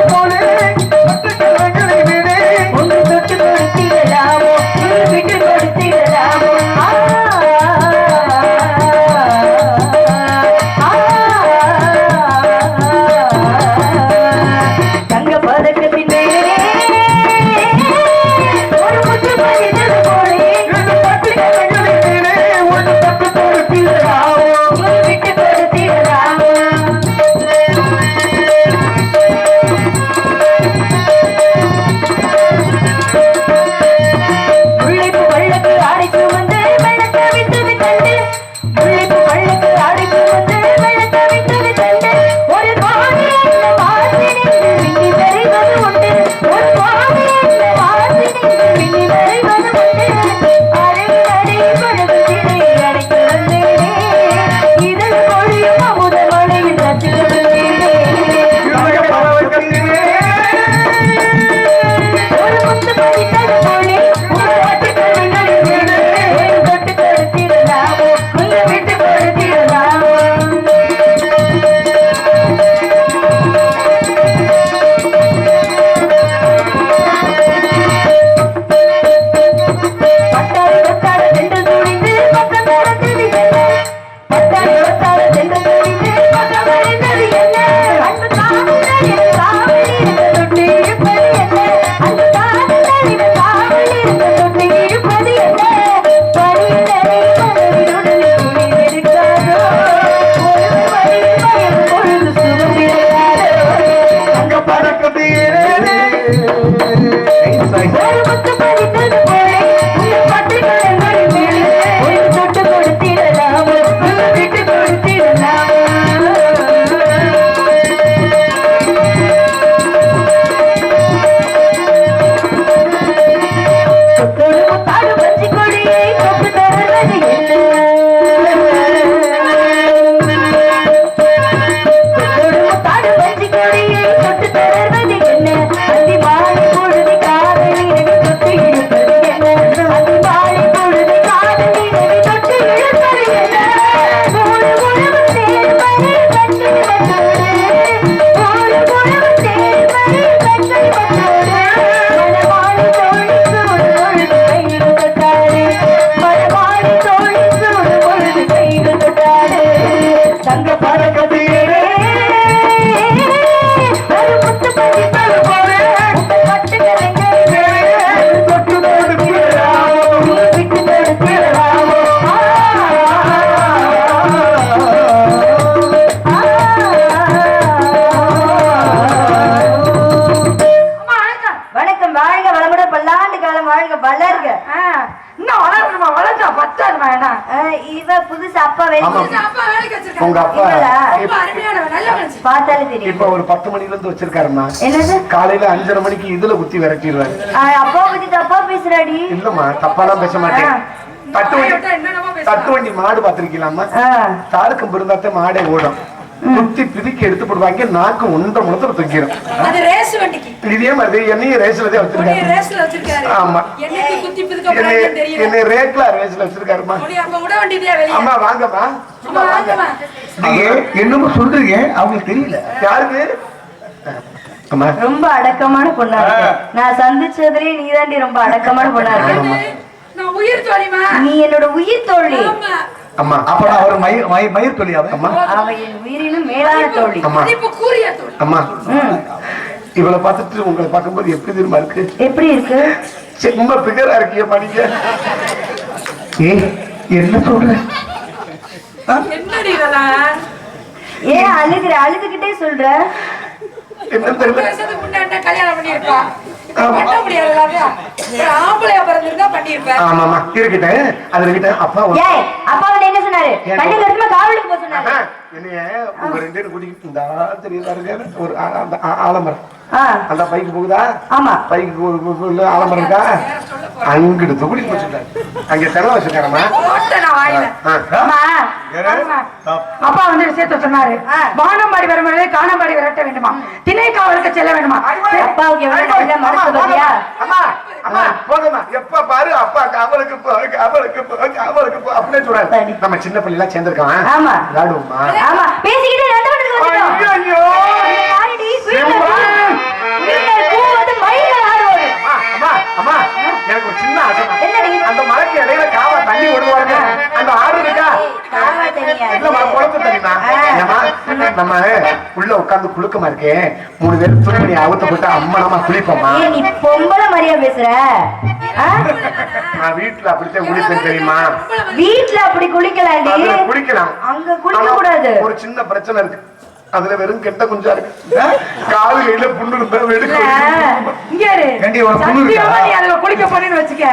போன இப்ப ஒரு பத்து மணில இருந்து வச்சிருக்காருமா என்னது? காலையில அஞ்சரை மணிக்கு இதுல குத்தி விரட்டிடுவாரு. அப்பா பத்தி தப்பா பேசுறாடி. இல்லம்மா தப்பாலாம் பேச மாட்டேன். தட்டு வண்டி தட்டு. வண்டி மாடு பாத்திருக்கீங்களாமா அஹ், தாருக்கும் பிறந்தாத்த மாடே ஓடும். குத்தி பிதுக்கி எடுத்து போடுவாங்க நாக்கு ஒன்றரை முளத்துல தூக்கிடும் அது ரேஸ் வண்டிக்கு. இதே மாதிரி என்னையும் ரேஸ்லதே உன்னைய வச்சிருக்காரு. ரேஸ்ல வச்சிருக்காரு. ஆமா. என்னை ரேக்லா ரேஸ்ல வச்சிருக்காருமா அம்மா வாங்கம்மா. என்னமோ சொல்றீங்க அவங்களுக்கு தெரியல. யாருக்கு? அம்மா. ரொம்ப அடக்கமான பொண்ணா நான் சந்திச்சதுலயே நீதாண்டி ரொம்ப அடக்கமான பொண்ணா இருக்க. நான் உயிர் தோழிமா நீ என்னோட உயிர் தோழி. ஆமா. அம்மா. அப்ப அவர் மயிர் மயிர் அம்மா. உயிரினும் மேலான தோழி அம்மா. இப்ப கூறிய தோழி அம்மா. இவளை பார்த்துட்டு உங்களை பார்க்கும்போது எப்படி தெரியுமா இருக்கு? எப்படி இருக்கு? ரொம்ப பிகரா இருக்கீங்கம்மா நீங்க ஏய் என்ன சொல்ற? ஏன் அழுகுற அழுதுகிட்டே சொல்ற. என்ன தெரியல. கல்யாணம். பண்ண முடியாது ஒரு ஆம்பளையா பிறந்திருந்தா பண்ணிருப்பேன் ஆமாமா அப்பா ஒரு- ஏய் அப்பா வந்து என்ன சொன்னாரு? ஏன்? கண்ணு கருத்துமா காவலுக்கு போக சொன்னாரு. ஆஹா, என்னைய உங்க ரெண்டு பேரும் கூட்டிக்கிட்டு இந்த ஆள் தெரியுதா பாருங்க ஒரு ஆலமரம். அந்த பைக்கு போகுதா? ஆமா. ஒரு ஆலமரம் இருக்கா? அங்கிட்டு தொகுடி வச்சுட்டாரு அங்க வச்சிருக்காரம்மா. அப்பா வந்து விஷயத்த சொன்னாரு. வானம்பாடி வரும்போது காணம்பாடி விரட்ட வேண்டுமா? திணை காவலுக்கு செல்ல வேண்டுமா? எப்ப பாரு காவலுக்கு போ காவலுக்கு போ அப்படின்னு சொல்றாரு. நம்ம சின்ன பிள்ளை எல்லாம் சேர்ந்திருக்கோம் ஆமா. ஐயோ எனக்கு ஒரு நம்ம உள்ள உட்கார்ந்து குளுக்கமா இருக்கே? மூணு பேர் துணி அவுத்து போட்டு அம்மனமா குளிப்போம்மா. ஏய், நீ பொம்பளை மாதிரியா பேசுற? நான் வீட்டுல அப்படித்தான் குளிப்பேன் தெரியுமா? வீட்ல அப்படி குளிக்கலாண்டி. அதுல குளிக்கலாம். அங்க குளிக்க கூடாது ஒரு சின்ன பிரச்சனை இருக்கு. அதுல வெறும் கெட்ட குஞ்சா இருக்கு. காலு கையில புண்ணு இருந்தா வெடுக்க அதுல குளிக்க போனேன்னு வச்சுக்க.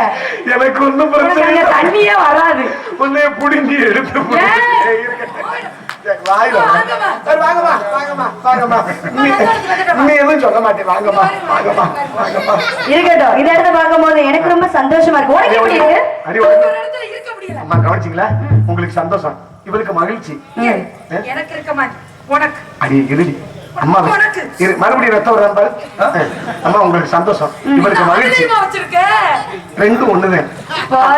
எனக்கு ஒண்ணும் பிரச்சனை. தண்ணியே வராது. உன்னைய புடுங்கி எடுத்து வாயில. சரி, வாங்கம்மா, வாங்கம்மா, வாங்கம்மா. நீ- எதுவும் சொல்ல மாட்டேன். வாங்கம்மா வாங்கம்மா இருக்கட்டும் இடத்த எனக்கு ரொம்ப சந்தோஷமா இருக்கு. உனக்கு எப்படி இருக்கு? அடி அம்மா கவனிச்சிங்களா உங்களுக்கு சந்தோஷம். இவளுக்கு மகிழ்ச்சி? எனக்கு இருக்க உனக்கு. அடி இருடி. அம்மா மறுபடியும் ரத்தம். அம்மா உங்களுக்கு சந்தோஷம். இவளுக்கு மகிழ்ச்சி. வச்சிருக்க ரெண்டும் ஒண்ணுதான்.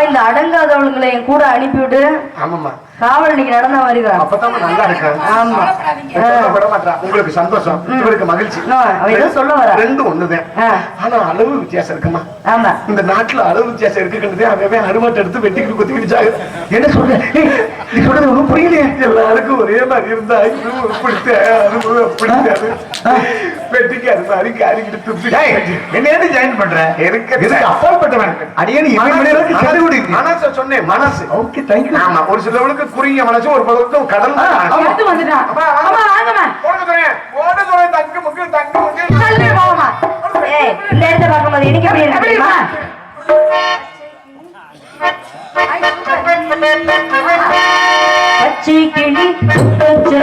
இந்த அடங்காதவளுங்களை என் கூட அனுப்பிவிட்டு ஆமாம்மா. காவல் இன்னைக்கு நடந்த வருகிறான் அப்பதான் நல்லா இருக்கேன் ஆமா. மாட்டா உங்களுக்கு சந்தோஷம். இவருக்கு மகிழ்ச்சி. ஆ, அவ ஏதோ சொல்ல வரா. ரெண்டும் ஒண்ணுதான். ஆனா அளவு வித்தியாசம் இருக்குமா? ஆமா. இந்த நாட்டுல அளவு வித்தியாசம் இருக்குன்றதே அவன் அருவாட்டை எடுத்து வெட்டிக்கிட்டு குத்திக்கிட்டு என்ன சொல்ற? நீ சொல்றது ஒண்ணும் புரியலையே. எல்லாருக்கும் ஒரே மாதிரி இருந்தா இதுவும் பிடித்த அதுவும் பிடிக்காது வெட்டிக்கு அது மாதிரி காரிக்கிட்டு துப்பி என்ன ஏன் ஜாயின் பண்ற? இருக்கு. இதுக்கு அப்பாற்பட்டவன் அடியே மனசு சொன்னேன் மனசு. ஓகே தேங்க்யூ ஆமா ஒரு சிலவளுக்கு குறுகிய மனசு ஒரு ஆ, ஆமா. எடுத்து வந்துட்டான். அம்மா வாங்கம்மா ஓட சொல்றேன் ஓட சொல்றேன் தங்கு முக்கு தங்கு முக்கு தள்ளி போகமா ஏய் இந்த இடத்த பார்க்கும் போது எனக்கு எப்படி இருக்கு தெரியுமா? பச்சை கிளி புத்தச்ச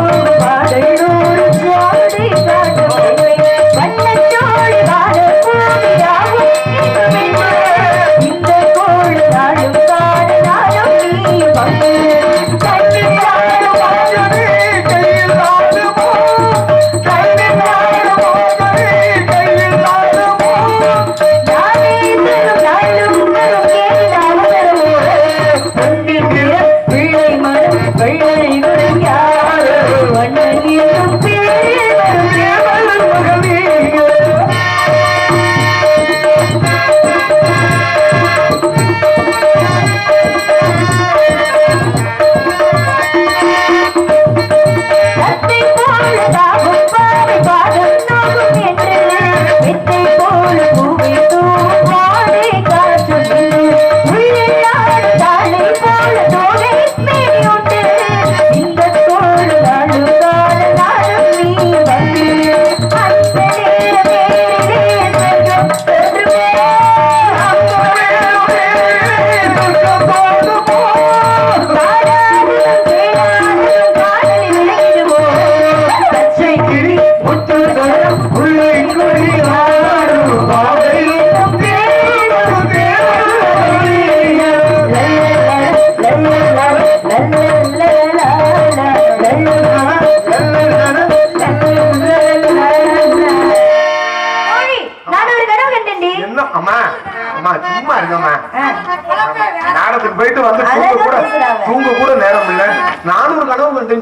சொல்ல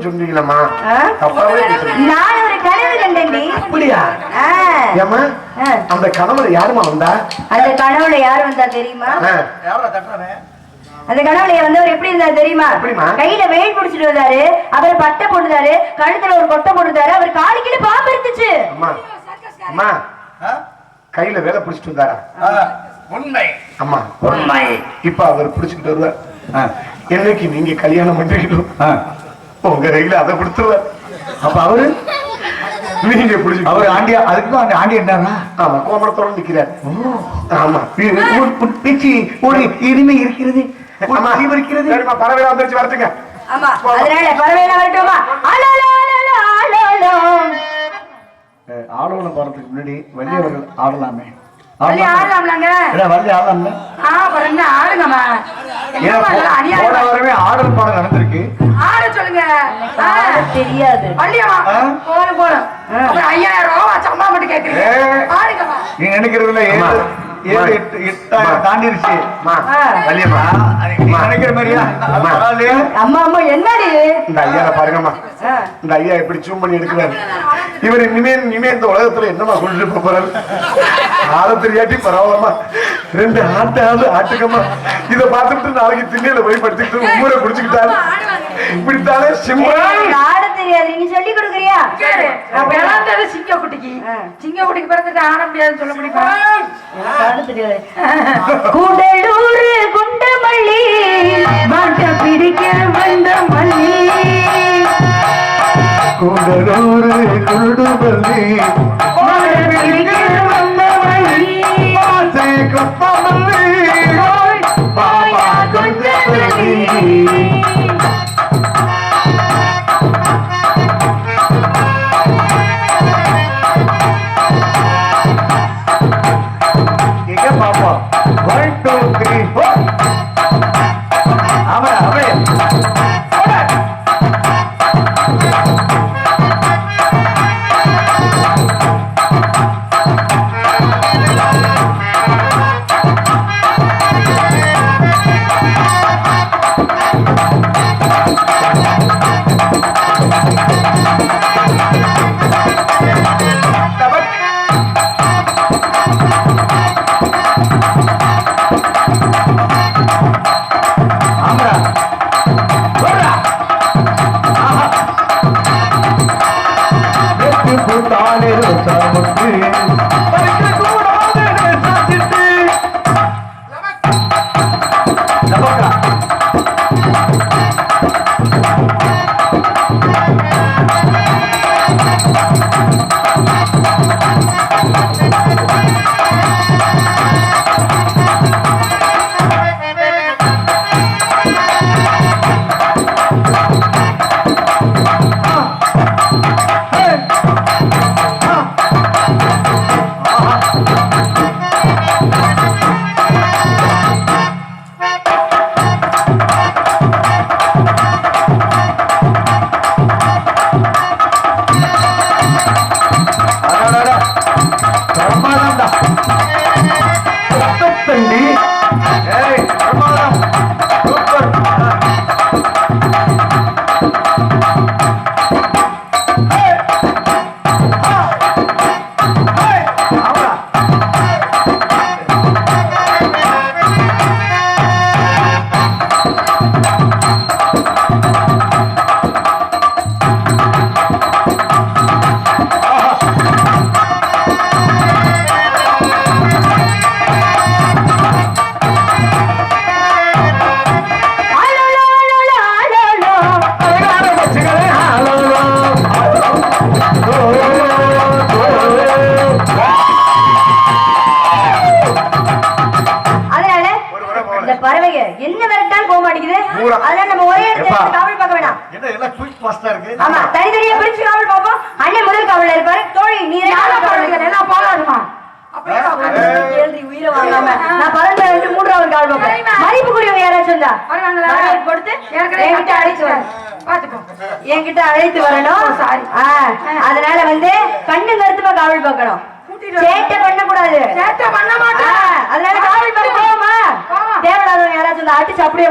ஒரு கனவு கண்டேன்னு சொன்னீங்களம்மா ஆ? தப்பாவே பேசுறீங்க. நான் ஒரு கனவு கண்டேன்டி. அப்படியா? ஆ. ஏம்மா ஆ. அந்த கனவுல யாருமா வந்தா? அந்த கனவுல யார் வந்தா தெரியுமா? ஆ, அந்த கனவுல வந்தவர் எப்படி இருந்தா தெரியுமா? எப்படிம்மா? கையில வெயில் புடிச்சிட்டு வந்தாரு அவர் பட்டை போட்டுதாரு கழுத்துல ஒரு கொட்டை போட்டுதாரு அவர் காலு கீழே பாம்பு இருந்துச்சு அம்மா அம்மா கையில வேலை பிடிச்சிட்டு வந்தாரா? உண்மை. அம்மா உண்மை. இப்ப அவர் பிடிச்சிட்டு வருவார். என்னைக்கு நீங்க கல்யாணம் பண்றீங்களோ உங்க கையில அதை கொடுத்துருவார் அப்ப அவரு? நீங்க பிடிச்சி அவர் ஆண்டியா அதுக்கு அந்த ஆண்டி என்னன்னா? ஆமா. கோமணத்தோட நிக்கிறார். ஆமா. பேச்சு ஒரு இனிமை இருக்கிறது. இருக்கிறது. சரிம்மா பறவை வந்துருச்சு வரட்டுங்க. ஆமா. அதனால பறவையில வரட்டுமா? ஆளோட போறதுக்கு முன்னாடி வள்ளியவர்கள் ஆடலாமே வள்ளி ஆடலாம்லங்க இல்ல வள்ளி ஆடலாம்ல ஆ அப்புறம் என்ன ஆடுங்கம்மா ஏன்னா என்னம்மா இதெல்லாம் போன அநியாயமா வாரமே ஆடல் பாடம் நடந்திருக்கு ஆட சொல்லுங்க. ஆ. ஆட தெரியாது. வள்ளியம்மா. ஆ? போதும் போதும் அப்புறம் ஐயாயிரம் ரூபாய் சம்பளம் மட்டும் கேட்குறீங்க ஏ. ஆடுங்கம்மா நீ நினைக்கிறதுல ஏழு அம்மா. ஏழு அம்மா. எட்டு எட்டாயிரம் தாண்டிருச்சு. அம்மா. ஆ. வள்ளியம்மா. நீ நினைக்கிற மாதிரியா? அம்மா. பரவாயில்லையா? அம்மா அம்மா என்னடி? இந்த ஐயாவை பாருங்கம்மா. இந்த ஐயா எப்படி ஜூம் பண்ணி எடுக்கிறாரு. இவர் இனிமே இனிமே இந்த உலகத்துல என்னமா கொண்டு போறாரு? ஆள தெரியாட்டி பரவாயில்லம்மா. ரெண்டு ஆட்டாவது ஆட்டுக்கம்மா. இத பார்த்துட்டு நாளைக்கு திண்ணையில போய் படுத்துக்கிட்டு ஊரை குடிச்சுக்கிட்டாரு சிம்பிளா ஏய், ஆட தெரியாது. நீ சொல்லி கொடுக்குறியா? பிறந்தது பிறந்துட்டு ஆட முடியாதுன்னு சொல்ல முடியுமா? ஆட தெரியாது. கூடலூர் மாட்ட வந்த மல்லி கூடலூரு வந்த மல்லி என்ன விரட்டாலும் போக மாட்டேங்குது. அதனால நம்ம ஒரே இடத்துல காவல் பார்க்க வேணாம். என்ன எல்லாம் குயிக் ஃபாஸ்டா இருக்கு? ஆமா தனித்தனியா பிரிச்சு காவல் பார்ப்போம். அண்ணன் முதல் காவல்ல இருப்பாரு. தோழி நீ உயிரை வாங்காம. நான் பறந்து வந்து மூன்றாவது காவல் பார்ப்பேன். மதிப்புக்குரியவங்க யாராச்சும் இருந்தா? கொடுத்து என்கிட்ட அழைச்சு வர. பாத்துக்கோ என்கிட்ட அழைத்து வரணும். அதனால வந்து கண்ணு கருத்துமா காவல் பார்க்கணும். சேட்டை பண்ண மாட்டேன். யாராச்சும் அடிச்சு அப்படியே